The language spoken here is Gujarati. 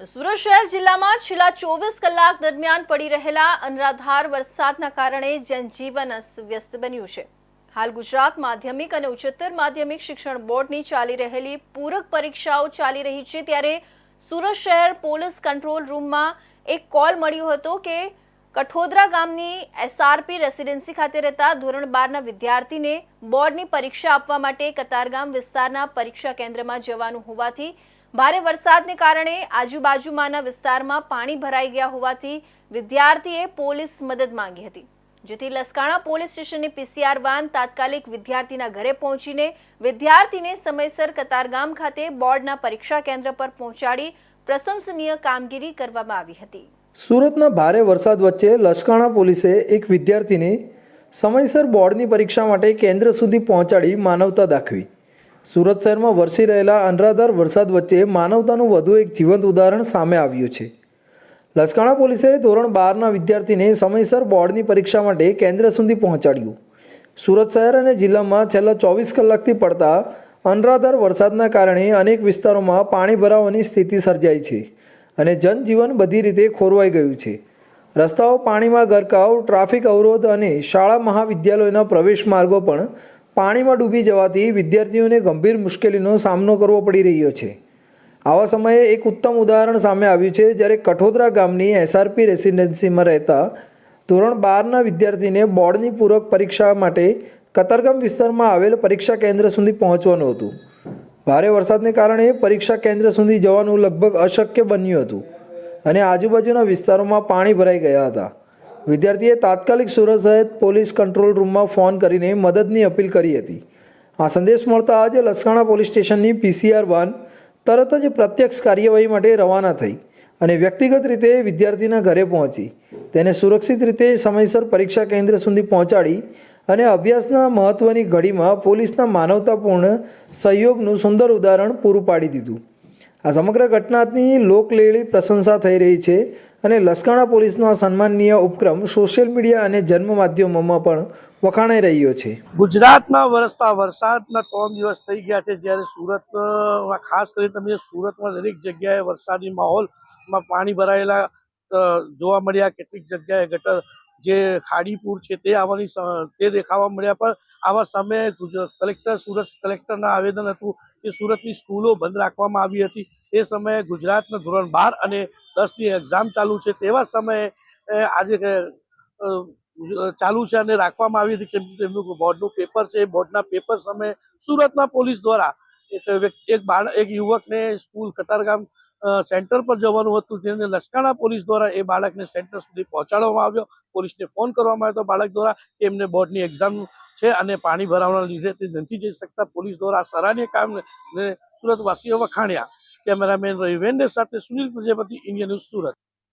સુરત શહેર જિલ્લામાં છેલ્લા ચોવીસ કલાક દરમિયાન પડી રહેલા અનરાધાર વરસાદના કારણે જનજીવન અસ્તવ્યસ્ત બન્યું છે. હાલ ગુજરાત માધ્યમિક અને ઉચ્ચતર માધ્યમિક શિક્ષણ બોર્ડની ચાલી રહેલી પૂરક પરીક્ષાઓ ચાલી રહી છે ત્યારે સુરત શહેર પોલીસ કંટ્રોલ રૂમમાં એક કોલ મળ્યો હતો કે કઠોદરા ગામની એસઆરપી રેસિડેન્સી ખાતે રહેતા ધોરણ બારના વિદ્યાર્થીને બોર્ડની પરીક્ષા આપવા માટે કતારગામ વિસ્તારના પરીક્ષા કેન્દ્રમાં જવાનું હોવાથી ભારે વરસાદને કારણે આજુબાજુમાંના વિસ્તારમાં પાણી ભરાઈ ગયા હોવાથી વિદ્યાર્થીએ પોલીસ મદદ માંગી હતી. જેથી લસકાણા પોલીસ સ્ટેશનની પીસીઆર વાન તાત્કાલિક વિદ્યાર્થીના ઘરે પહોંચીને વિદ્યાર્થીને સમયસર કતારગામ ખાતે બોર્ડના પરીક્ષા કેન્દ્ર પર પહોંચાડી પ્રશંસનીય કામગીરી કરવામાં આવી હતી. સુરતના ભારે વરસાદ વચ્ચે લશ્કાણા પોલીસે એક વિદ્યાર્થીને સમયસર બોર્ડની પરીક્ષા માટે કેન્દ્ર સુધી પહોંચાડી માનવતા દાખવી. સુરત શહેરમાં વરસી રહેલા અનરાધાર વરસાદ વચ્ચે માનવતાનું વધુ એક જીવંત ઉદાહરણ સામે આવ્યું છે. લસકાણા પોલીસે ધોરણ બારના વિદ્યાર્થીને સમયસર બોર્ડની પરીક્ષા માટે કેન્દ્ર સુધી પહોંચાડ્યું. સુરત શહેર અને જિલ્લામાં છેલ્લા ચોવીસ કલાકથી પડતા અનરાધાર વરસાદના કારણે અનેક વિસ્તારોમાં પાણી ભરાવાની સ્થિતિ સર્જાઈ છે અને જનજીવન બધી રીતે ખોરવાઈ ગયું છે. રસ્તાઓ પાણીમાં ગરકાવ, ટ્રાફિક અવરોધ અને શાળા મહાવિદ્યાલયોના પ્રવેશ માર્ગો પણ પાણીમાં ડૂબી જવાથી વિદ્યાર્થીઓને ગંભીર મુશ્કેલીનો સામનો કરવો પડી રહ્યો છે. આવા સમયે એક ઉત્તમ ઉદાહરણ સામે આવ્યું છે, જ્યારે કઠોદરા ગામની એસઆરપી રેસિડેન્સીમાં રહેતા ધોરણ બારના વિદ્યાર્થીને બોર્ડની પૂરક પરીક્ષા માટે કતારગામ વિસ્તારમાં આવેલ પરીક્ષા કેન્દ્ર સુધી પહોંચવાનું હતું. ભારે વરસાદને કારણે પરીક્ષા કેન્દ્ર સુધી જવાનું લગભગ અશક્ય બન્યું હતું અને આજુબાજુના વિસ્તારોમાં પાણી ભરાઈ ગયા હતા. વિદ્યાર્થીએ તાત્કાલિક સુરત શહેર પોલીસ કંટ્રોલ રૂમમાં ફોન કરીને મદદની અપીલ કરી હતી. આ સંદેશ મળતા આજે લસકાણા પોલીસ સ્ટેશનની પીસીઆર વાન તરત જ પ્રત્યક્ષ કાર્યવાહી માટે રવાના થઈ અને વ્યક્તિગત રીતે વિદ્યાર્થીના ઘરે પહોંચી. તેને સુરક્ષિત રીતે સમયસર પરીક્ષા કેન્દ્ર સુધી પહોંચાડી અને અભ્યાસના મહત્ત્વની ઘડીમાં પોલીસના માનવતાપૂર્ણ સહયોગનું સુંદર ઉદાહરણ પૂરું પાડી દીધું. આ સમગ્ર ઘટનાની લોકલેળી પ્રશંસા થઈ રહી છે અને લસકાણા પોલીસનો આ સન્માનનીય ઉપક્રમ સોશિયલ મીડિયા અને જન્મ માધ્યમોમાં પણ વખાણાઈ રહ્યો છે. ગુજરાતમાં વરસતા વરસાદના ત્રણ દિવસ થઈ ગયા છે જ્યારે સુરતમાં, ખાસ કરીને તમે સુરતમાં દરેક જગ્યાએ વરસાદી માહોલમાં પાણી ભરાયેલા જોવા મળ્યા, કેટલીક જગ્યાએ ગટર જે ખાડીપુર છે તે આવવાની તે દેખાવા મળ્યા, પણ આવા સમયે કલેક્ટર, સુરત કલેક્ટરના આવેદન હતું કે સુરતની સ્કૂલો બંધ રાખવામાં આવી હતી. એ સમયે ગુજરાતના ધોરણ બાર અને દસની એક્ઝામ ચાલુ છે તેવા સમયે આજે ચાલુ છે અને રાખવામાં આવી હતી તેમનું બોર્ડનું પેપર છે બોર્ડના પેપર સમયે સુરતના પોલીસ દ્વારા એક એક બાળ, એક યુવકને સ્કૂલ કતારગામ સેન્ટર પર જવાનું હતું, જેને લશ્કાણા પોલીસ દ્વારા એ બાળકને સેન્ટર સુધી પહોંચાડવામાં આવ્યો. પોલીસને ફોન કરવામાં આવ્યો બાળક દ્વારા એમને બોર્ડની એક્ઝામ છે અને પાણી ભરાવાના લીધે તે નથી જઈ શકતા. પોલીસ દ્વારા સરાહનીય કામને સુરતવાસીઓ વખાણ્યા. કેમેરામેન રવિ વેન્ડે સાથે સુનિલ પ્રજાપતિ ઇન્ડિયન ન્યૂઝ સુરત.